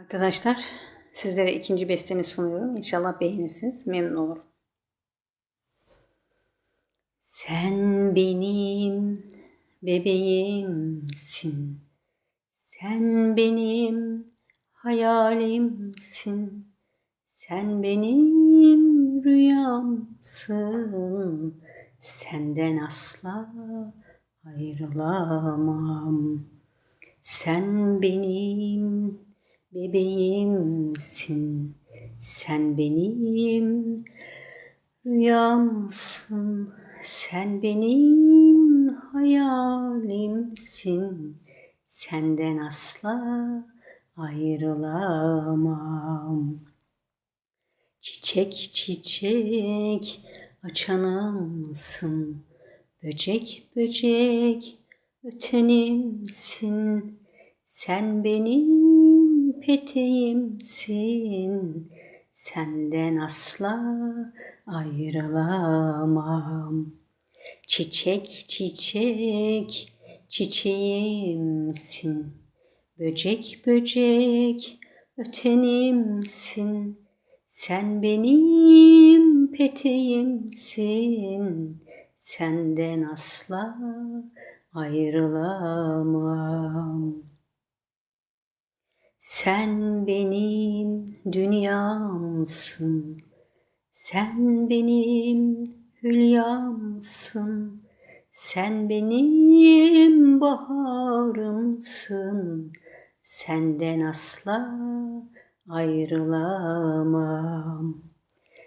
Arkadaşlar sizlere ikinci bestemi sunuyorum. İnşallah beğenirsiniz. Memnun olurum. Sen benim bebeğimsin. Sen benim hayalimsin. Sen benim rüyamsın. Senden asla ayrılamam. Sen benim bebeğimsin. Sen benim rüyamsın. Sen benim hayalimsin. Senden asla ayrılamam. Çiçek çiçek açanımsın. Böcek böcek ötenimsin. Sen benim peteğimsin. Senden asla ayrılamam. Çiçek çiçek çiçeğimsin. Böcek böcek ötenimsin. Sen benim peteğimsin. Senden asla ayrılamam. Sen benim dünyamsın. Sen benim hülyamsın. Sen benim baharımsın. Senden asla ayrılamam.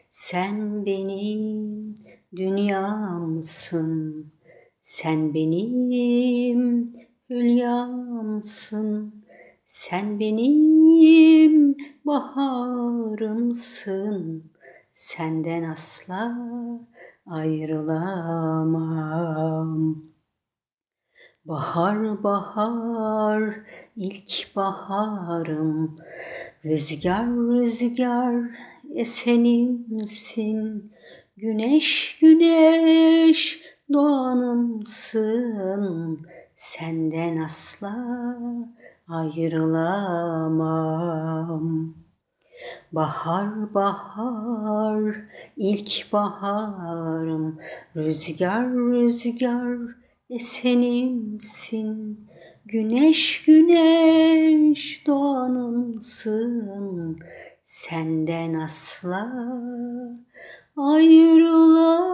Sen benim dünyamsın. Sen benim hülyamsın. Sen benim baharımsın. Senden asla ayrılamam. Bahar bahar ilk baharım Rüzgar rüzgar esenimsin Güneş güneş doğanımsın Senden asla ayrılamam. Bahar bahar ilk baharım. Rüzgar rüzgar esenimsin Güneş güneş doğanımsın. Senden asla ayrılamam